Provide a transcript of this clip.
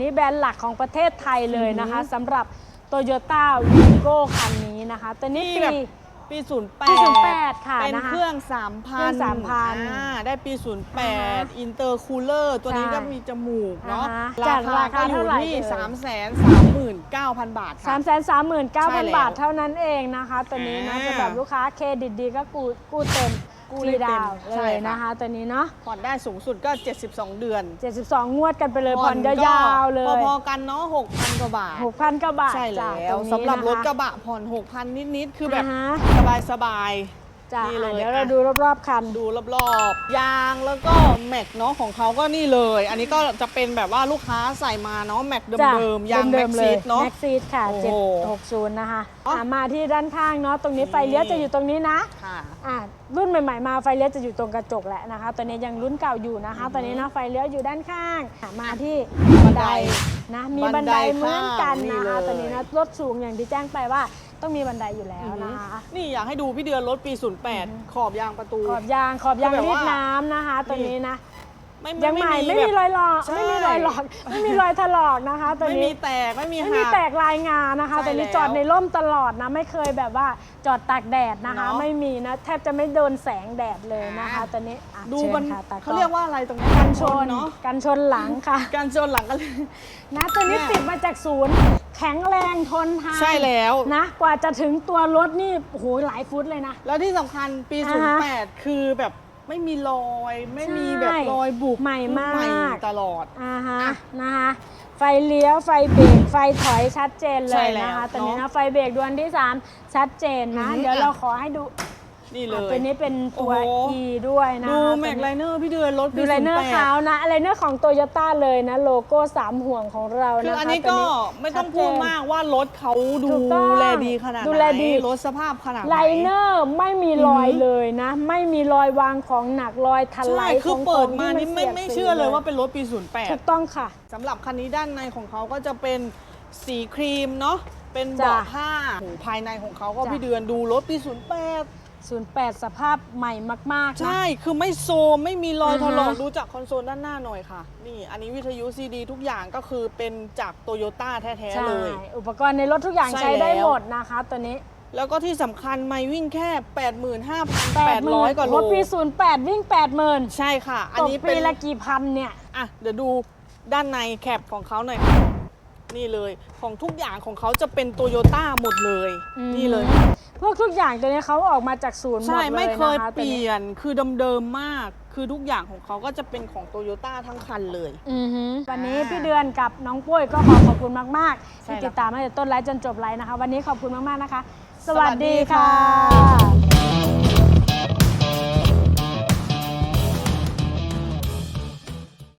นี้แบรนด์หลักของประเทศไทยเลยนะคะสำหรับ Toyota Vigo คันนี้นะคะ ตัวนี้นี่ปี แบบ ปี 08 ปี08ค่ะเป็นนะคะเครื่องเครื่อง3,000 3,000อ่าได้ปีอ่าฮะ08 อินเตอร์คูลเลอร์ ตัวนี้ใช่ก็มีจมูกเนาะอ่าฮะราจากคาราคาก็อยู่เท่าไหร่ที่ เอ่ย3 3 9 0 0 0 บาท3ค่ะ3 9 0ใช่0แล้ว0บาทเท่านั้นเองนะคะ ตัวนี้นะอ่า สำหรับลูกค้าเครดิตดีก็กู้กู้เต็ม กู้ฟได้รีเต็มดาวน์ใช่เลยค่ะนะคะตัวนี้เนาะผ่อนได้สูงสุดก็ 72 เดือน72 งวดกันไปเลยผ่อนก็ยาวๆเลยพอๆกันเนาะ6,000กว่าบาท 6,000กว่าบาทใช่จ้ะแล้วตงนี้สำหรับรถนคกระบะผ่อน 6,000 นิด ๆ คือแบบาฮะ สบายสบาย จ้ะนี่เลยอะเดี๋ยวเราอะดูรอบๆคันๆดูรอบๆ ยางแล้วก็แม็กเนาะของเขาก็นี่เลย อันนี้ก็จะเป็นแบบว่าลูกค้าใส่มาเนาะแม็กจ้ะเดิมๆ ยางแม็กเลซียดเนาะแม็กซีดค่ะโอ้โห 760 นะคะอ๋ออะมาที่ด้านข้างเนาะตรงนี้ไฟเลี้ยวนี่จะอยู่ตรงนี้นะค่ะ อะรุ่นใหม่ๆมาไฟเลี้ยวจะอยู่ตรงกระจกแหละนะคะตัวนี้ยังรุ่นเก่าอยู่นะคะ ตอนนี้นะไฟเลี้ยวอยู่ด้านข้างอะมาที่บันไดนะมีบันไดเหมือนกันนี่นะคะเลยตัวนี้นะรถสูงอย่างที่แจ้งไปว่า ต้องมีบันไดอยู่แล้วนะคะนี่อยากให้ดูพี่เดือนรถปี 08 ขอบยางประตู ขอบยางขอบยางคือแบบรีดว่าน้ำนะคะ ตัวนี้นะ ไม่ยังใหม่ไม่มีแบบรอยหลอกใช่ ไม่มีรอยหลอกไม่มีรอยถลอกนะคะ ตัวไม่นี้มีแตกไม่มีไม่หัมีกแตกลายงานนะคะ ใช่แต่นี้แล้วจอดในร่มตลอดนะ ไม่เคยแบบว่าจอดตากแดดนะคะ เนอะไม่มีนะแทบจะไม่โดนแสงแดดเลยนะคะ อ่าตัวนี้อะดูเชิญมันค่ะตากล้เขาองเรียกว่าอะไรตรงนี้กันชนเนาะกันชนหลังค่ะ การชนหลังกันเลย นะตัวนี้เนี่ยติดมาจากศูนย์ แข็งแรงทนทานใช่แล้ว นะกว่าจะถึงตัวรถนี่โอ้โหหลายฟุตเลยนะ แล้วที่สำคัญปี อ่าฮะ 08 คือแบบ ไม่มีรอย ไม่มีใช่แบบรอยบุบใหม่มาก ใหม่ตลอดอ่าฮะอะนะคะไฟเลี้ยวไฟเบรกไฟถอยชัดเจนเลใช่ยแล้วนะคะตอนนี้เนนะอะไฟเบรกดวงที่ 3 ชัดเจนนะอือฮึเดี๋ยวอะเราขอให้ดู นี่เลอะย ตัวนี้เป็นตัว โอ้โห E ด้วยนะดูคะแม็กตัวไลนี้เนอร์พี่เดือนรถปีดูไลเนอร์08 ขาวนะไลเนอร์ของโตโยต้าเลยนะ โลโก้สามห่วงของเราคือนะคะอันนี้ตัวก็ไม่ต้องพูดมากว่ารถเขาดูถูกต้องแลดีขนาดไหนดูแลดีรถสภาพขนาดไหน ไลเนอร์ไม่มีรอยอือฮึเลยนะ ไม่มีรอยวางของหนักรอยถใช่ลายคือของเปิดของมาที่นี่ไม่สียดไม่สีเชื่อเลยว่าเป็นรถปี ถูก08 ต้องค่ะ สำหรับคันนี้ด้านในของเขาก็จะเป็นสีครีมเนาะเป็นจ้ะเบาะผ้าโอ้โหภายในของเขาก็จ้ะ พี่เดือนดูรถปี 08 08 สภาพใหม่มากๆนะ ใช่ คือไม่โซมไม่มีรอยอ่าถฮะลอกดูจากคอนโซลด้านหน้าหน่อยค่ะ นี่ อันนี้วิทยุซีดีทุกอย่างก็คือเป็นจากโตโยต้าแท้ ใช่ ๆ เลย อุปกรณ์ในรถทุกอย่างใช่ใช้ได้แล้ว หมดนะคะ ตัวนี้แล้วก็ที่สำคัญไม่วิ่งแค่80,000 85,800 กว่าโล รถปี 08 วิ่ง 80,000ใช่ค่ะ อันตกนี้ปีเป็นละกี่พันเนี่ย อะ เดี๋ยวดูด้านในแคปของเขาหน่อยค่ะนี่เลย ของทุกอย่างของเขาจะเป็นโตโยต้าหมดเลย อืม นี่เลย พวกทุกอย่างตัวนี้เขาออกมาจากศูนย์หมดใช่เลยไม่เคยนะคะเปลี่ยนคือเดิมๆมาก คือทุกอย่างของเขาก็จะเป็นของโตโยต้าทั้งคันเลย อือฮึวันนี้อ่าพี่เดือนกับน้องปุ้ยก็ขอขอบคุณมากๆใช่ที่แล้วติดตามมาตั้งแต่ต้นไลฟ์จนจบไลฟ์นะคะ วันนี้ขอบคุณมากๆนะคะสสวัวัสสดีดีค่ะค่ะ